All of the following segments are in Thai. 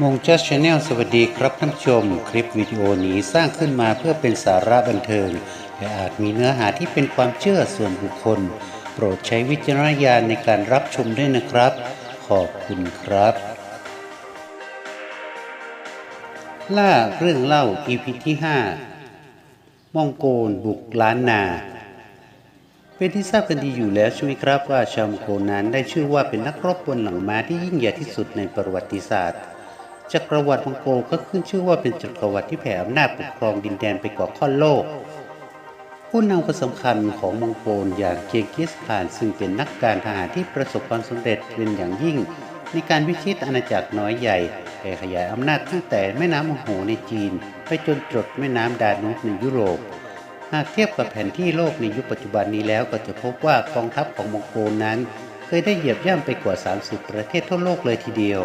มงจัสชาแนลสวัสดีครับท่านผู้ชม คลิปวิดีโอนี้สร้างขึ้นมาเพื่อเป็นสาระบันเทิง และอาจมีเนื้อหาที่เป็นความเชื่อส่วนบุคคล โปรดใช้วิจารณญาณในการรับชมด้วยนะครับ ขอบคุณครับ ล่าเรื่องเล่า EP ที่ 5มองโกลบุกล้านนาเป็นที่ทราบกันดีอยู่แล้วใช่ไหมครับว่าชาวมองโกนั้นได้ชื่อว่าเป็นนักรบบนหลังม้าที่ยิ่งใหญ่ที่สุดในประวัติศาสตร์ จักรวรรดิมองโกลก็ขึ้นชื่อว่าเป็นจักรวรรดิที่แผ่อำนาจปกครองดินแดนไปกว่าค่อนโลก ผู้นำคนสำคัญของมองโกลอย่างเจงกิสข่านซึ่งเป็นนักการทหารที่ประสบความสำเร็จเป็นอย่างยิ่ง ในการวิชิตอาณาจักรน้อยใหญ่แผ่ขยายอำนาจตั้งแต่แม่น้ำมโหในจีน ไปจนจดแม่น้ำดานูบในยุโรปหากเทียบกับแผนที่โลกในยุคปัจจุบันนี้แล้วก็จะพบว่ากองทัพของมองโกลนั้น เคยได้เหยียบย่ำไปกว่า 30 ประเทศทั่วโลกเลยทีเดียว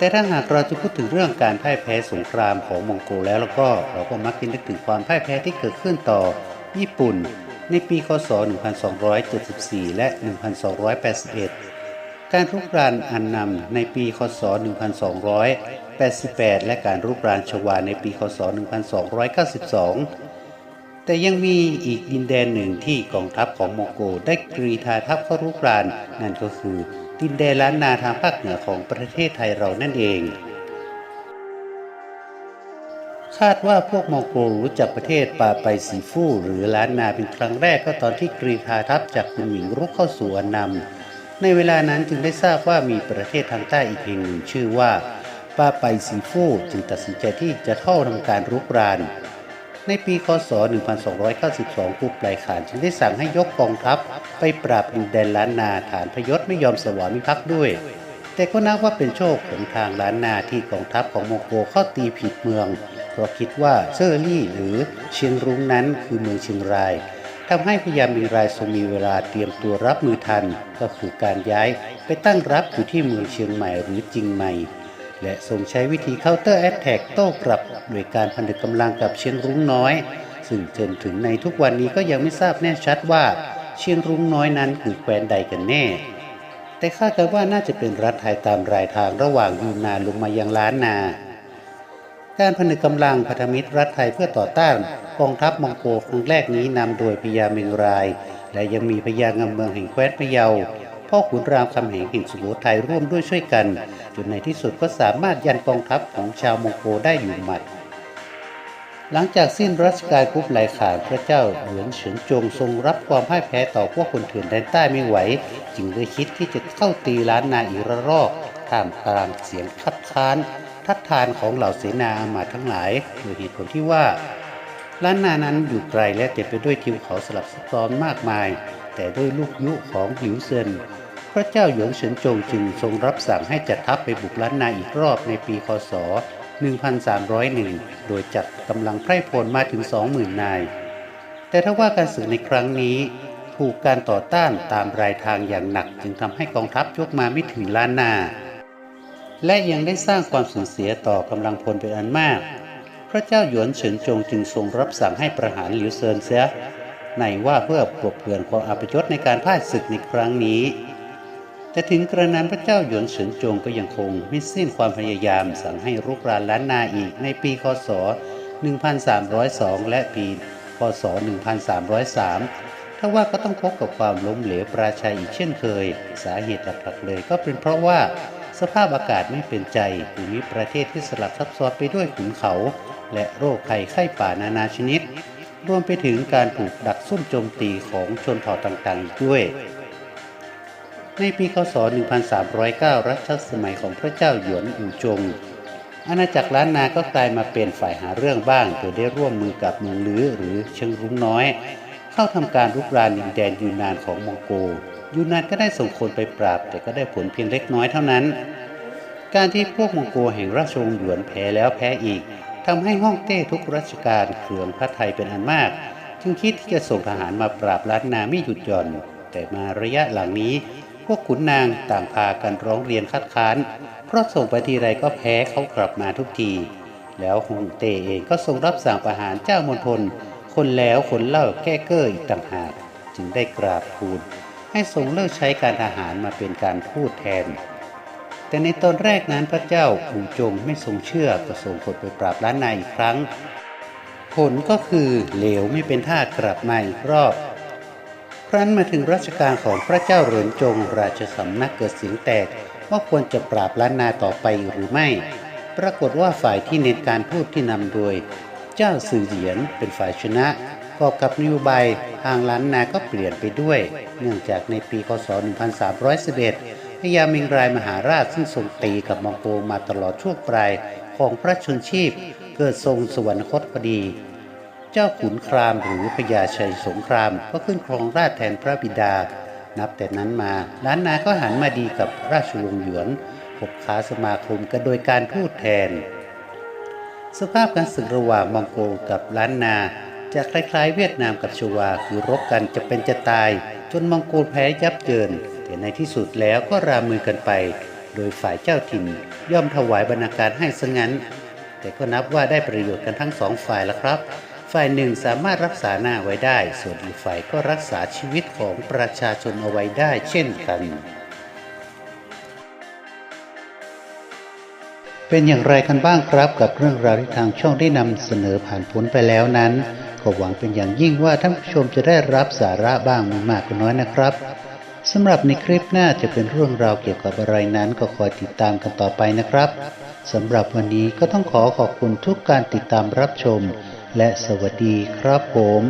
แต่ถ้าหากเราจะพูดถึงเรื่องการพ่ายแพ้สงครามของมองโกลแล้วแล้วก็เราก็มักจะนึกถึงความพ่ายแพ้ที่เกิดขึ้นต่อ ญี่ปุ่น ในปีคศ 1274 และ 1281 การรุกรานอันนำในปีคศ 1288 และการรุกรานชวาในปีคศ 1292 แต่ยังมีอีกดินแดนหนึ่งที่กองทัพของมองโกลได้กรีธาทัพเข้ารุกรานนั่นก็คือ ดินแดนล้านนาทางภาคเหนือของประเทศไทยเรานั่นเอง คาดว่าพวกมองโกลรู้จักประเทศปาไปสีฟู่หรือล้านนาเป็นครั้งแรกก็ตอนที่กรีธาทัพจากคุณหมิงรุกเข้าสู่อันนำในเวลานั้นจึงได้ทราบว่ามีประเทศทางใต้อีกแห่งหนึ่งชื่อว่าปาไปสีฟู่จึงตัดสินใจที่จะเข้าทำการรุกราน ในปีคศ 1292 ผู้ปลายขานจึงได้สั่งให้ยกกองทัพไปปราบดินแดนล้านนาฐานพยศไม่ยอมสวามิภักดิ์ด้วย แต่ก็นับว่าเป็นโชคของทางล้านนาที่กองทัพของโมโกเข้าตีผิดเมือง เพราะคิดว่าเซอร์ลี่หรือเชียงรุ้งนั้นคือเมืองเชียงรายทำให้พญามิงรายทรงมีเวลาเตรียมตัวรับมือทัน ก็คือการย้ายไปตั้งรับอยู่ที่เมืองเชียงใหม่หรือจิงใหม่ และทรงใช้วิธีเคาน์เตอร์แอตแทกโต้กลับโดยการผนึกกำลังกับเชียงรุ้งน้อย ซึ่งจนถึงในทุกวันนี้ก็ยังไม่ทราบแน่ชัดว่าเชียงรุ้งน้อยนั้นคือแคว้นใดกันแน่ แต่คาดกันว่าน่าจะเป็นรัฐไทยตามรายทางระหว่างยูนานลงมายังล้านนา การผนึกกำลังพันธมิตรรัฐไทยเพื่อต่อต้านกองทัพมองโกครั้งแรกนี้นำโดยพญาเมงราย และยังมีพญางำเมืองแห่งแคว้นพะเยา พ่อขุนรามคำแหงแห่งสุโขทัยร่วมด้วยช่วยกัน จนในที่สุดก็สามารถยันกองทัพของชาวมองโกได้อยู่หมัด หลังจากสิ้นรัชกาลคุบไหลขานพระเจ้าเหวียนเฉินจงทรงรับความพ่ายแพ้ต่อพวกคนเถื่อนแดนใต้ไม่ไหว จึงได้คิดที่จะเข้าตีล้านนาอีกระรอกท่ามกลางเสียงคัดค้าน ทัดทานของเหล่าเสนาอามาทั้งหลายโดยเหตุผลที่ว่าล้านนานั้นอยู่ไกลและเต็มไปด้วยทิวเขาสลับซับซ้อนมากมาย แต่ด้วยลูกยุของหลิวเซินพระเจ้าหยวนเฉินจงจึงทรงรับสั่งให้จัดทัพไปบุกล้านนาอีกรอบในปีคศ 1301 โดยจัดกำลังไพร่พลมาถึง 20,000 นาย แต่ถ้าว่าการศึกในครั้งนี้ถูกการต่อต้านตามรายทางอย่างหนัก จึงทำให้กองทัพยกมาไม่ถึงล้านนา และยังได้สร้างความสูญเสียต่อกำลังพลเป็นอันมาก พระเจ้าหยวนเฉินจงจึงทรงรับสั่งให้ประหารหลิวเซินเสีย ในว่าเพื่อกลบเกลื่อนความอัปยศในการพ่ายศึกในครั้งนี้ แต่ถึงกระนั้นพระเจ้าหยวนเฉินจงก็ยังคงไม่สิ้นความพยายามสั่งให้รุกรานล้านนาอีกในปีคศ 1302 และปีคศ1303 ถ้าว่าก็ต้องพบกับความล้มเหลวปราชัยอีกเช่นเคย สาเหตุหลักๆเลยก็เป็นเพราะว่าสภาพอากาศไม่เป็นใจภูมิประเทศที่สลับซับซ้อนไปด้วยขุนเขา และโรคภัยไข้ป่านานาชนิด รวมไปถึงการถูกดักซุ่มโจมตีของชนเผ่าต่างๆอีกด้วย ในปีคศ 1309 รัชสมัยของพระเจ้าหยวนอู่จง อาณาจักรล้านนาก็กลายมาเป็นฝ่ายหาเรื่องบ้างโดยได้ร่วมมือกับเมืองลื้อหรือเชิงรุ้งน้อย เข้าทำการรุกรานดินแดนยูนนานของมองโกยูนนานก็ได้ส่งคนไปปราบ แต่ก็ได้ผลเพียงเล็กน้อยเท่านั้น การที่พวกมองโกแห่งราชวงศ์หยวนแพ้แล้วแพ้อีก ทำให้ฮ่องเต้ทุกรัชกาลเคืองพระไทยเป็นอันมาก จึงคิดที่จะส่งทหารมาปราบล้านนาไม่หยุดหย่อน แต่มาระยะหลังนี้ พวกขุนนางต่างพากันร้องเรียนคัดค้าน เพราะส่งไปทีไรก็แพ้เขากลับมาทุกที แล้วฮ่องเต้เองก็ทรงรับสั่งประหารเจ้ามณฑลคนแล้วคนเล่าแก้เก้ออีกต่างหาก จึงได้กราบทูลให้ทรงเลิกใช้การทหารมาเป็นการพูดแทน แต่ในตอนแรกนั้นพระเจ้าอู่จงไม่ทรงเชื่อก็ส่งคนไปปราบล้านนาอีกครั้ง ผลก็คือเหลวไม่เป็นท่ากลับมาอีกรอบครั้นมาถึงรัชกาลของพระเจ้าเหรินจงราชสำนักเกิดเสียงแตกว่าควรจะปราบล้านนาต่อไปหรือไม่ ปรากฏว่าฝ่ายที่เน้นการพูดที่นำโดย เจ้าสื่อเหยียนเป็นฝ่ายชนะกอบกับนโยบายทางล้านนาก็เปลี่ยนไปด้วย เนื่องจากในปีคศ 1311 พญาเมงรายมหาราชซึ่งทรงตีกับมองโกมาตลอดช่วงปลายของพระชนชีพเกิดทรงสวรรคตพอดี เจ้าขุนครามหรือพญาชัยสงครามก็ขึ้นครองราชแทนพระบิดา นับแต่นั้นมาล้านนาก็หันมาดีกับราชวงศ์หยวนหกขาสมาคมกันโดยการพูดแทน สภาพการศึกระหว่างมองโกกับล้านนาจะคล้ายๆ เวียดนามกับชวาคือรบกันจะเป็นจะตาย จนมองโกแพ้ยับเยิน แต่ในที่สุดแล้วก็รามือกันไป โดยฝ่ายเจ้าถิ่นย่อมถวายบรรณาการให้ซะงั้น แต่ก็นับว่าได้ประโยชน์กันทั้งสองฝ่ายละครับ ฝ่ายหนึ่งสามารถรักษาหน้าไว้ได้ ส่วนอีกฝ่ายก็รักษาชีวิตของประชาชนเอาไว้ได้เช่นกันเป็นอย่างไรกันบ้างครับกับเรื่องราวที่ทางช่องได้นำเสนอผ่านพ้นไปแล้วนั้น ก็หวังเป็นอย่างยิ่งว่าท่านผู้ชมจะได้รับสาระบ้างไม่มากก็น้อยนะครับ สำหรับในคลิปหน้าจะเป็นเรื่องราวเกี่ยวกับอะไรนั้นก็คอยติดตามกันต่อไปนะครับสำหรับวันนี้ก็ต้องขอขอบคุณทุกการติดตามรับชม และสวัสดีครับผม